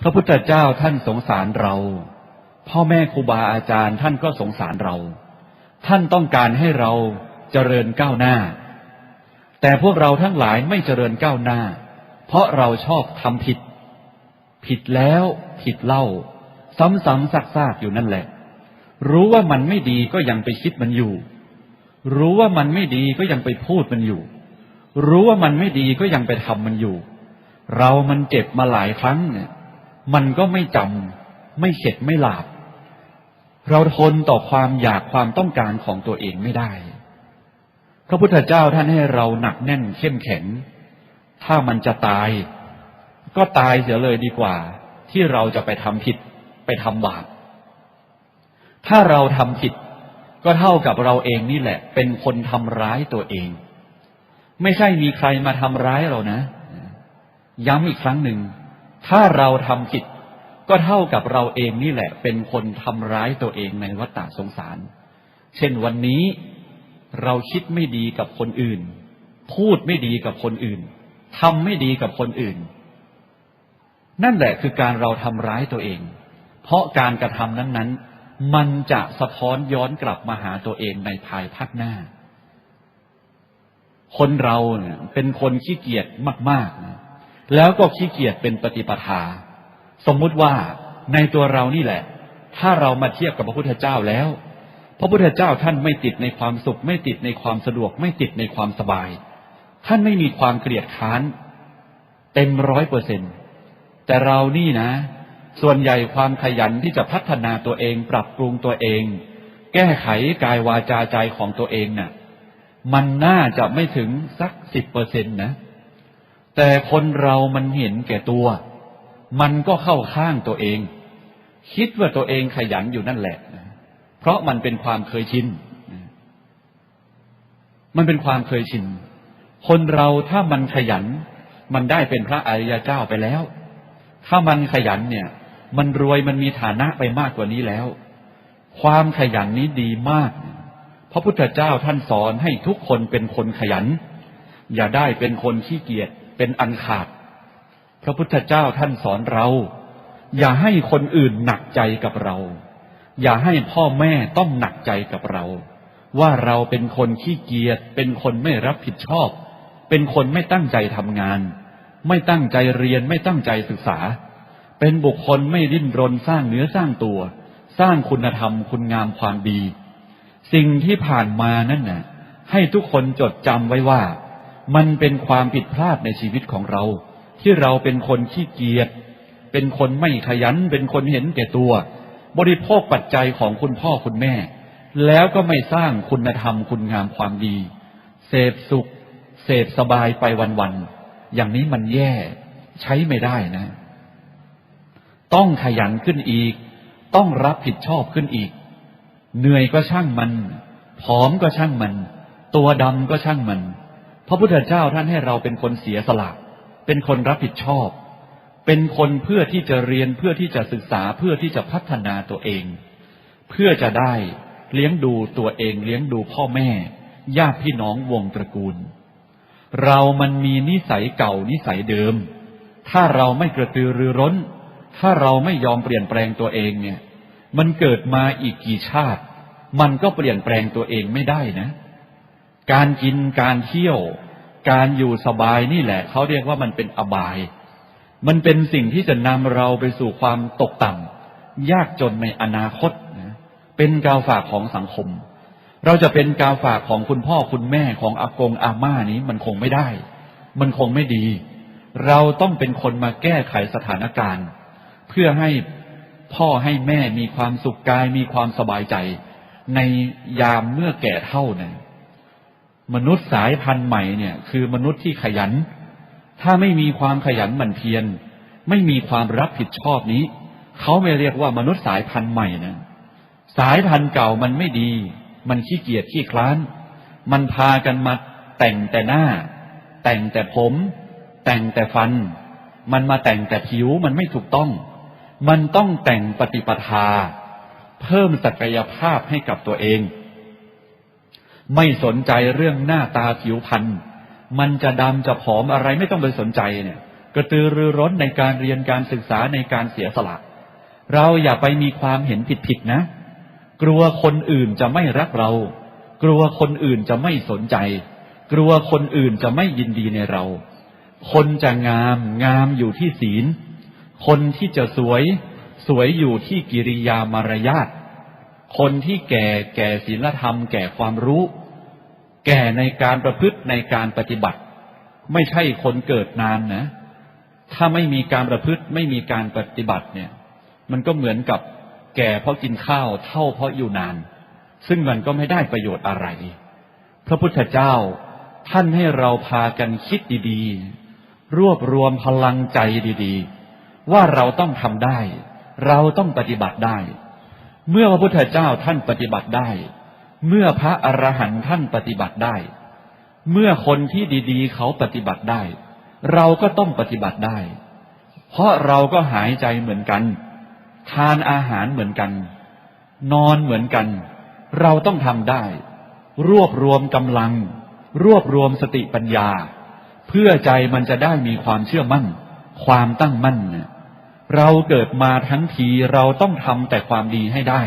พระพุทธเจ้าท่านสงสารเรา พ่อแม่ครูบาอาจารย์ท่านก็สงสารเรา ท่านต้องการให้เราเจริญก้าวหน้า แต่พวกเราทั้งหลายไม่เจริญก้าวหน้า เพราะเราชอบทำผิด ผิดแล้วผิดเล่า ซ้ำๆซากๆอยู่นั่นแหละ รู้ว่ามันไม่ดีก็ยังไปคิดมันอยู่ รู้ว่ามันไม่ดีก็ยังไปพูดมันอยู่ รู้ว่ามันไม่ดีก็ยังไปทำมันอยู่ เรามันเจ็บมาหลายครั้งเนี่ย มันก็ไม่จำไม่เข็ดไม่หลาบ เราทนต่อความอยากความต้องการของตัวเองไม่ได้ พระพุทธเจ้าท่านให้เราหนักแน่นเข้มแข็ง ถ้ามันจะตาย ก็ตายเสียเลยดีกว่า ที่เราจะไปทำผิดไปทำบาป ถ้าเราทำผิดก็เท่ากับเราเองนี่แหละ เป็นคนทำร้ายตัวเอง ไม่ใช่มีใครมาทำร้ายเรานะ ย้ำอีกครั้งหนึ่ง ถ้าเราทำผิด ก็เท่ากับเราเองนี่แหละ เป็นคนทำร้ายตัวเองในวัฏฏะสงสาร เช่นวันนี้เราคิดไม่ดีกับคนอื่น พูดไม่ดีกับคนอื่นทำไม่ดีกับคนอื่น นั่นแหละคือการเราทำร้ายตัวเอง เพราะการกระทำนั้นๆ มันจะสะท้อนย้อนกลับมาหาตัวเองในภายภาคหน้า คนเราเนี่ยเป็นคนขี้เกียจมากๆนะ แล้วก็ขี้เกียจเป็นปฏิปทา สมมุติว่าในตัวเรานี่แหละ ถ้าเรามาเทียบกับพระพุทธเจ้าแล้ว พระพุทธเจ้าท่านไม่ติดในความสุข ไม่ติดในความสะดวก ไม่ติดในความสบาย ท่านไม่มีความเกลียดค้าน เต็มร้อยเปอร์เซ็นตแต่เรานี่นะ ส่วนใหญ่ความขยันที่จะพัฒนาตัวเอง ปรับปรุงตัวเอง แก้ไขกายวาจาใจของตัวเองนะ่ะ มันน่าจะไม่ถึงสักสิบเปอร์เซ็นต์นะ แต่คนเรามันเห็นแก่ตัว มันก็เข้าข้างตัวเอง คิดว่าตัวเองขยันอยู่นั่นแหละ เพราะมันเป็นความเคยชิน มันเป็นความเคยชิน คนเราถ้ามันขยัน มันได้เป็นพระอริยเจ้าไปแล้ว ถ้ามันขยันเนี่ย มันรวยมันมีฐานะไปมากกว่านี้แล้ว ความขยันนี้ดีมาก พระพุทธเจ้าท่านสอนให้ทุกคนเป็นคนขยัน อย่าได้เป็นคนขี้เกียจ เป็นอันขาด พระพุทธเจ้าท่านสอนเรา อย่าให้คนอื่นหนักใจกับเรา อย่าให้พ่อแม่ต้องหนักใจกับเรา ว่าเราเป็นคนขี้เกียจเป็นคนไม่รับผิดชอบ เป็นคนไม่ตั้งใจทำงาน ไม่ตั้งใจเรียนไม่ตั้งใจศึกษา เป็นบุคคลไม่ดิ้นรนสร้างเนื้อสร้างตัว สร้างคุณธรรมคุณงามความดี สิ่งที่ผ่านมานั่นน่ะให้ทุกคนจดจำไว้ว่า มันเป็นความผิดพลาดในชีวิตของเรา ที่เราเป็นคนขี้เกียจเป็นคนไม่ขยัน เป็นคนเห็นแก่ตัว บริโภคปัจจัยของคุณพ่อคุณแม่ แล้วก็ไม่สร้างคุณธรรมคุณงามความดี เสพสุข เสพสบายไปวันๆอย่างนี้มันแย่ ใช้ไม่ได้นะ ต้องขยันขึ้นอีก ต้องรับผิดชอบขึ้นอีก เหนื่อยก็ช่างมัน ผอมก็ช่างมัน ตัวดำก็ช่างมัน พระพุทธเจ้าท่านให้เราเป็นคนเสียสละ เป็นคนรับผิดชอบ เป็นคนเพื่อที่จะเรียนเพื่อที่จะศึกษาเพื่อที่จะพัฒนาตัวเอง เพื่อจะได้เลี้ยงดูตัวเองเลี้ยงดูพ่อแม่ญาติพี่น้องวงตระกูล เรามันมีนิสัยเก่านิสัยเดิม ถ้าเราไม่กระตือรือร้น ถ้าเราไม่ยอมเปลี่ยนแปลงตัวเองเนี่ย มันเกิดมาอีกกี่ชาติ มันก็เปลี่ยนแปลงตัวเองไม่ได้นะ การกินการเที่ยว การอยู่สบายนี่แหละเขาเรียกว่ามันเป็นอบาย มันเป็นสิ่งที่จะนำเราไปสู่ความตกต่ำยากจนในอนาคตนะเป็นกาวฝากของสังคม เราจะเป็นกาวฝากของคุณพ่อคุณแม่ของอากงอาม่านี้มันคงไม่ได้ มันคงไม่ดี เราต้องเป็นคนมาแก้ไขสถานการณ์ เพื่อให้พ่อให้แม่มีความสุขกายมีความสบายใจ ในยามเมื่อแก่เท่านั้น มนุษย์สายพันธุ์ใหม่เนี่ย คือมนุษย์ที่ขยัน ถ้าไม่มีความขยันหมั่นเพียรไม่มีความรับผิดชอบนี้ เขาไม่เรียกว่ามนุษย์สายพันธุ์ใหม่นะสายพันธุ์เก่ามันไม่ดี มันขี้เกียจขี้คลาน มันพากันมาแต่งแต่หน้า แต่งแต่ผม แต่งแต่ฟัน มันมาแต่งแต่ผิวมันไม่ถูกต้อง มันต้องแต่งปฏิปทา เพิ่มศักยภาพให้กับตัวเอง ไม่สนใจเรื่องหน้าตาผิวพรรณมันจะดำจะผอมอะไรไม่ต้องไปสนใจเนี่ยกระตือรือร้นในการเรียนการศึกษาในการเสียสละ เราอย่าไปมีความเห็นผิดๆนะ กลัวคนอื่นจะไม่รักเรา กลัวคนอื่นจะไม่สนใจ กลัวคนอื่นจะไม่ยินดีในเรา คนจะงามงามอยู่ที่ศีล คนที่จะสวย สวยอยู่ที่กิริยามารยาท คนที่แก่แก่ศีลธรรม แก่ความรู้ แก่ในการประพฤติในการปฏิบัติ ไม่ใช่คนเกิดนานนะ ถ้าไม่มีการประพฤติไม่มีการปฏิบัติเนี่ย มันก็เหมือนกับแก่เพราะกินข้าวเท่าเพราะอยู่นาน ซึ่งมันก็ไม่ได้ประโยชน์อะไร พระพุทธเจ้าท่านให้เราพากันคิดดีๆ รวบรวมพลังใจดีๆ ว่าเราต้องทำได้ เราต้องปฏิบัติได้ เมื่อพระพุทธเจ้าท่านปฏิบัติได้ เมื่อพระอรหันต์ท่านปฏิบัติได้ เมื่อคนที่ดีๆ เขาปฏิบัติได้ เราก็ต้องปฏิบัติได้ เพราะเราก็หายใจเหมือนกัน ทานอาหารเหมือนกัน นอนเหมือนกัน เราต้องทำได้ รวบรวมกำลัง รวบรวมสติปัญญา เพื่อใจมันจะได้มีความเชื่อมั่น ความตั้งมั่นเนี่ย เราเกิดมาทั้งทีเราต้องทำแต่ความดีให้ได้